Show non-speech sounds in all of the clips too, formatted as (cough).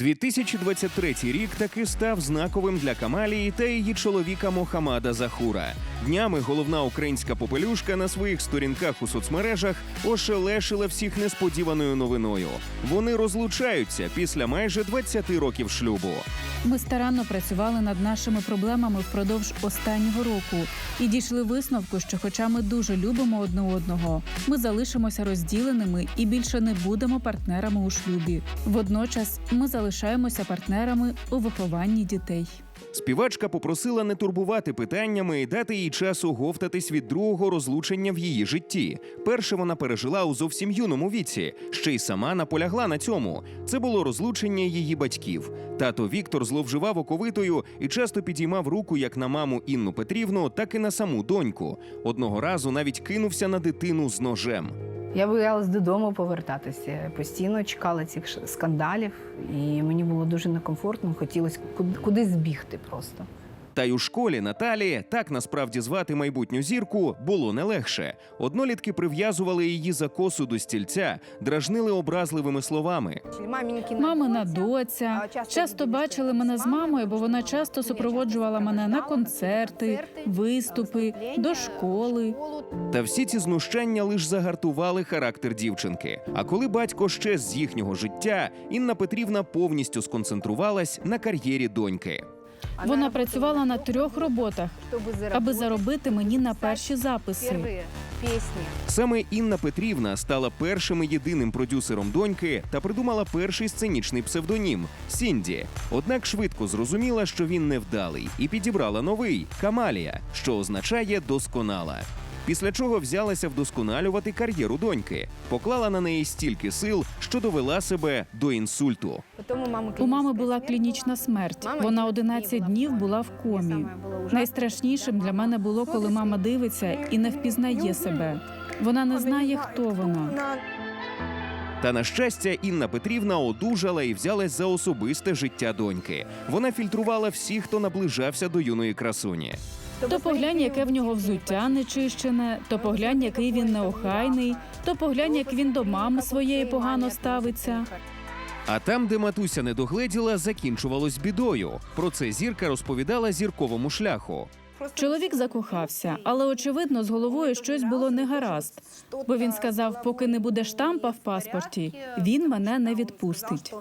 2023 рік таки став знаковим для Камалії та її чоловіка Мохамада Захура. Днями головна українська попелюшка на своїх сторінках у соцмережах ошелешила всіх несподіваною новиною. Вони розлучаються після майже 20 років шлюбу. Ми старанно працювали над нашими проблемами впродовж останнього року і дійшли висновку, що, хоча ми дуже любимо одне одного, ми залишимося розділеними і більше не будемо партнерами у шлюбі. Водночас ми залишаємося партнерами у вихованні дітей. Співачка попросила не турбувати питаннями і дати їй час оговтатись від другого розлучення в її житті. Перше вона пережила у зовсім юному віці, ще й сама наполягла на цьому. Це було розлучення її батьків. Тато Віктор зловживав оковитою і часто підіймав руку як на маму Інну Петрівну, так і на саму доньку. Одного разу навіть кинувся на дитину з ножем. Я боялась додому повертатися. Постійно чекала цих скандалів, і мені було дуже некомфортно. Хотілося куд- кудись збігти просто. Та й у школі Наталі, так насправді звати майбутню зірку, було не легше. Однолітки прив'язували її за косу до стільця, дражнили образливими словами. Мамина доця часто бачили мене з мамою, бо вона часто супроводжувала мене на концерти, виступи, до школи. Та всі ці знущання лише загартували характер дівчинки. А коли батько щез з їхнього життя, Інна Петрівна повністю сконцентрувалась на кар'єрі доньки. Вона працювала на трьох роботах, аби заробити мені на перші записи. Саме Інна Петрівна стала першим і єдиним продюсером доньки та придумала перший сценічний псевдонім Сінді. Однак швидко зрозуміла, що він невдалий, і підібрала новий Камалія, що означає досконала. Після чого взялася вдосконалювати кар'єру доньки, поклала на неї стільки сил, що довела себе до інсульту. У мами була клінічна смерть. Вона 11 днів була в комі. Найстрашнішим для мене було, коли мама дивиться і не впізнає себе. Вона не знає, хто вона. Та на щастя, Інна Петрівна одужала і взялась за особисте життя доньки. Вона фільтрувала всіх, хто наближався до юної красуні. То поглянь, яке в нього взуття нечищене, то поглянь, який він неохайний, то поглянь, як він до мами своєї погано ставиться. А там, де матуся не догледіла, закінчувалось бідою. Про це зірка розповідала зірковому шляху. Чоловік закохався, але очевидно, з головою щось було негаразд. Бо він сказав, поки не буде штампа в паспорті, він мене не відпустить.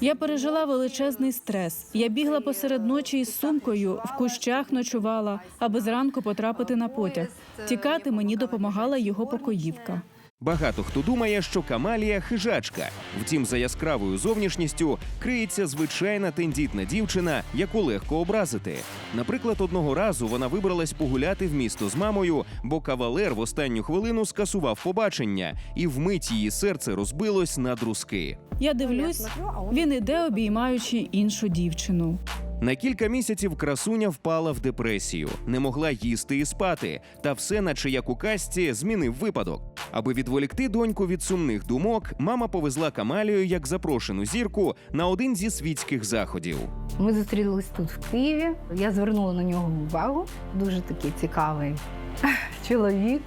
Я пережила величезний стрес. Я бігла посеред ночі із сумкою, в кущах ночувала, аби зранку потрапити на потяг. Тікати мені допомагала його покоївка. Багато хто думає, що Камалія хижачка. Втім, за яскравою зовнішністю криється звичайна тендітна дівчина, яку легко образити. Наприклад, одного разу вона вибралась погуляти в місто з мамою, бо кавалер в останню хвилину скасував побачення, і вмить її серце розбилось на друзки. Я дивлюсь, він іде, обіймаючи іншу дівчину. На кілька місяців красуня впала в депресію, не могла їсти і спати, та все, наче як у казці, змінив випадок. Аби відволікти доньку від сумних думок, мама повезла Камалію як запрошену зірку на один зі світських заходів. Ми зустрілись тут в Києві. Я звернула на нього увагу. Дуже такий цікавий (laughs) чоловік,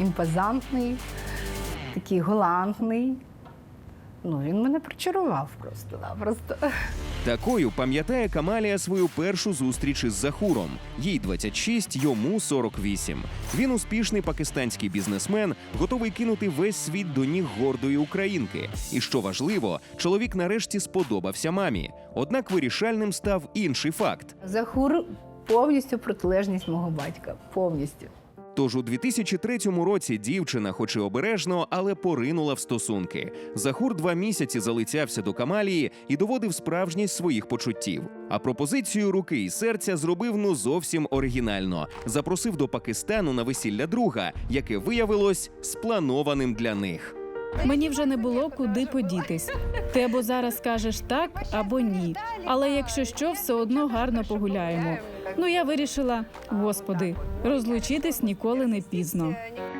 імпозантний, такий галантний. Ну, він мене причарував просто-напросто. Такою пам'ятає Камалія свою першу зустріч із Захуром. Їй 26, йому 48. Він успішний пакистанський бізнесмен, готовий кинути весь світ до ніг гордої українки. І що важливо, чоловік нарешті сподобався мамі. Однак вирішальним став інший факт. Захур повністю протилежність мого батька. Повністю. Тож у 2003 році дівчина, хоч і обережно, але поринула в стосунки. Захур два місяці залицявся до Камалії і доводив справжність своїх почуттів. А пропозицію руки і серця зробив ну зовсім оригінально. Запросив до Пакистану на весілля друга, яке виявилось спланованим для них. Мені вже не було куди подітись. Ти або зараз кажеш так, або ні. Але якщо що, все одно гарно погуляємо. Ну я вирішила, господи, розлучитись ніколи не пізно.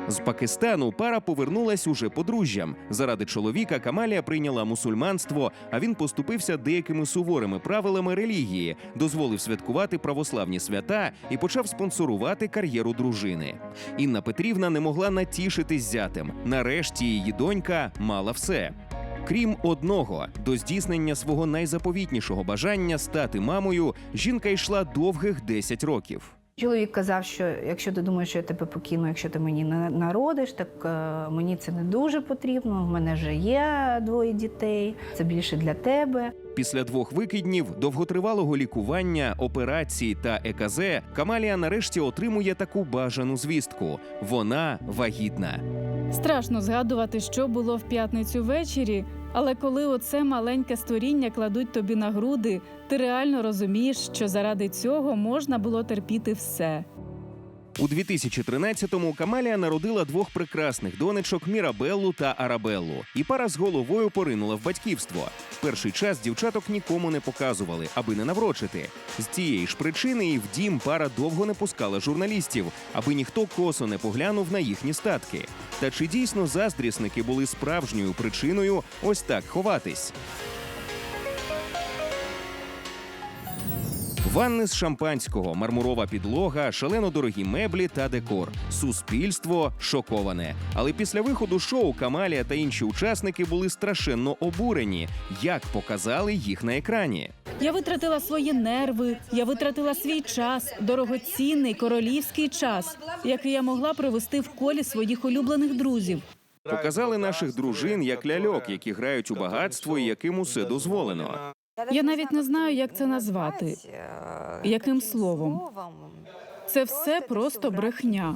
З Пакистану пара повернулась уже подружжям. Заради чоловіка Камалія прийняла мусульманство, а він поступився деякими суворими правилами релігії, дозволив святкувати православні свята і почав спонсорувати кар'єру дружини. Інна Петрівна не могла натішитись зятем. Нарешті її донька мала все. Крім одного, до здійснення свого найзаповітнішого бажання стати мамою, жінка йшла довгих 10 років. Чоловік казав, що якщо ти думаєш, що я тебе покину, якщо ти мені не народиш, так е, мені це не дуже потрібно. В мене вже є двоє дітей, це більше для тебе. Після двох викиднів, довготривалого лікування, операції та ЕКЗ, Камалія нарешті отримує таку бажану звістку: вона вагітна. Страшно згадувати, що було в п'ятницю ввечері, але коли оце маленьке створіння кладуть тобі на груди, ти реально розумієш, що заради цього можна було терпіти все. У 2013-му Камалія народила двох прекрасних донечок Мірабеллу та Арабеллу, і пара з головою поринула в батьківство. Перший час дівчаток нікому не показували, аби не наврочити. З цієї ж причини і в дім пара довго не пускала журналістів, аби ніхто косо не поглянув на їхні статки. Та чи дійсно заздрісники були справжньою причиною ось так ховатись? Ванни з шампанського, мармурова підлога, шалено дорогі меблі та декор. Суспільство шоковане. Але після виходу шоу Камалія та інші учасники були страшенно обурені, як показали їх на екрані. Я витратила свої нерви, я витратила свій час, дорогоцінний королівський час, який я могла провести в колі своїх улюблених друзів. Показали наших дружин як ляльок, які грають у багатство і яким усе дозволено. Я навіть не знаю, як це назвати. Яким словом? Це все просто брехня.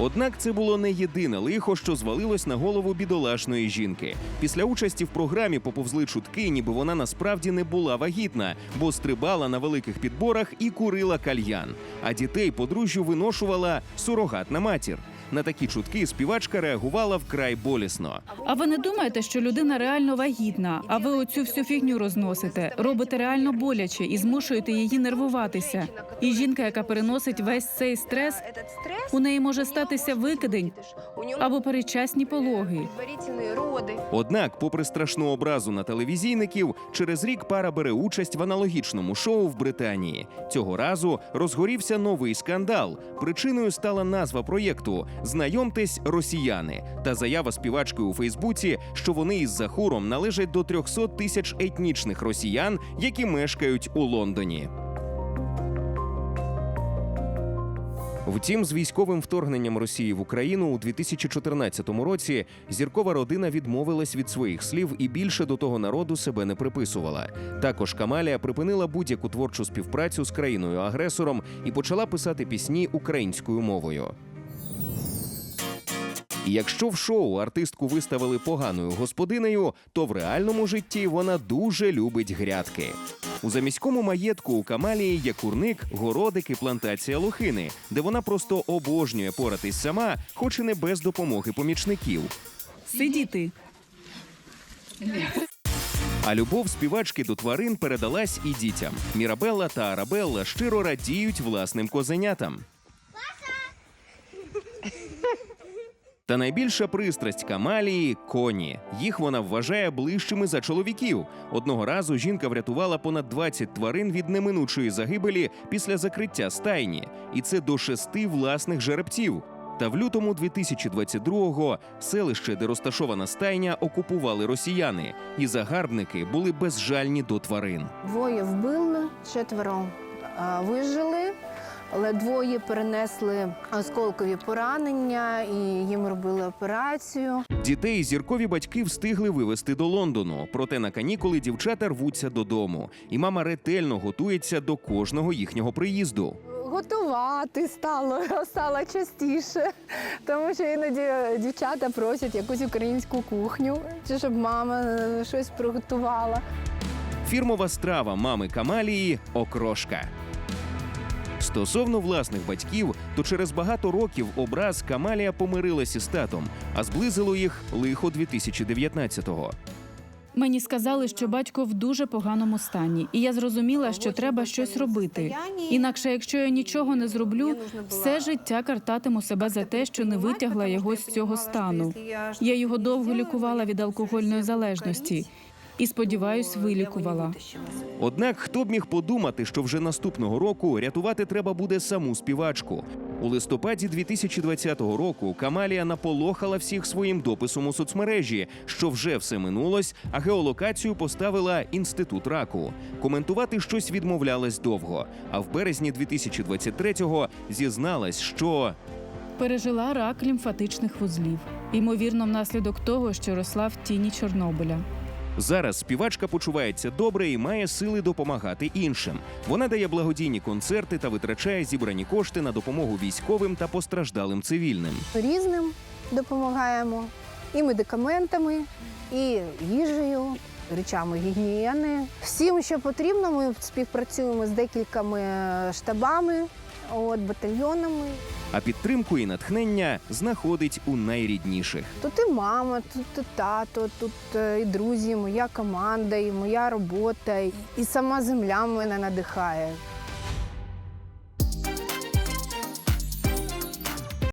Однак це було не єдине лихо, що звалилось на голову бідолашної жінки. Після участі в програмі поповзли чутки, ніби вона насправді не була вагітна, бо стрибала на великих підборах і курила кальян. А дітей подружжю виношувала сурогатна матір. На такі чутки співачка реагувала вкрай болісно. А ви не думаєте, що людина реально вагітна? А ви оцю всю фігню розносите, робите реально боляче і змушуєте її нервуватися. І жінка, яка переносить весь цей стрес, у неї може статися викидень або передчасні пологи. Однак, попри страшну образу на телевізійників, через рік пара бере участь в аналогічному шоу в Британії. Цього разу розгорівся новий скандал. Причиною стала назва проєкту Знайомтесь, росіяни та заява співачки у Фейсбуці, що вони із Захуром належать до 300 тисяч етнічних росіян, які мешкають у Лондоні. Втім, з військовим вторгненням Росії в Україну у 2014 році зіркова родина відмовилась від своїх слів і більше до того народу себе не приписувала. Також Камалія припинила будь-яку творчу співпрацю з країною-агресором і почала писати пісні українською мовою. Якщо в шоу артистку виставили поганою господинею, то в реальному житті вона дуже любить грядки. У заміському маєтку у Камалії є курник, городик і плантація лохини, де вона просто обожнює поратись сама, хоч і не без допомоги помічників. Сидіти. А любов співачки до тварин передалась і дітям. Мірабелла та Арабелла щиро радіють власним козенятам. Та найбільша пристрасть Камалії коні. Їх вона вважає ближчими за чоловіків. Одного разу жінка врятувала понад 20 тварин від неминучої загибелі після закриття стайні, і це до шести власних жеребців. Та в лютому 2022-го селище, де розташована стайня, окупували росіяни, і загарбники були безжальні до тварин. Двоє вбили, четверо вижили, але двоє перенесли осколкові поранення і їм робили операцію. Дітей зіркові батьки встигли вивезти до Лондону. Проте на канікули дівчата рвуться додому, і мама ретельно готується до кожного їхнього приїзду. Готувати стало (laughs) стало частіше, тому що іноді дівчата просять якусь українську кухню, чи щоб мама е, щось приготувала. Фірмова страва мами Камалії окрошка. Стосовно власних батьків, то через багато років образ Камалія помирилася з татом, а зблизило їх лихо 2019-го. Мені сказали, що батько в дуже поганому стані, і я зрозуміла, що треба щось робити. Інакше, якщо я нічого не зроблю, все життя картатиму себе за те, що не витягла його з цього стану. Я його довго лікувала від алкогольної залежності. І сподіваюсь, вилікувала. Однак хто б міг подумати, що вже наступного року рятувати треба буде саму співачку. У листопаді 2020 року Камалія наполохала всіх своїм дописом у соцмережі, що вже все минулось, а геолокацію поставила інститут раку. Коментувати щось відмовлялась довго. А в березні 2023-го зізналась, що Пережила рак лімфатичних вузлів, ймовірно, внаслідок того, що росла в тіні Чорнобиля. Зараз співачка почувається добре і має сили допомагати іншим. Вона дає благодійні концерти та витрачає зібрані кошти на допомогу військовим та постраждалим цивільним. різним допомагаємо і медикаментами, і їжею, речами гігієни. Всім, що потрібно, ми співпрацюємо з декількома штабами, от, батальйонами. А підтримку і натхнення знаходить у найрідніших. Тут і мама, тут і тато, тут е, і друзі, моя команда, і моя робота, і- і сама земля мене надихає.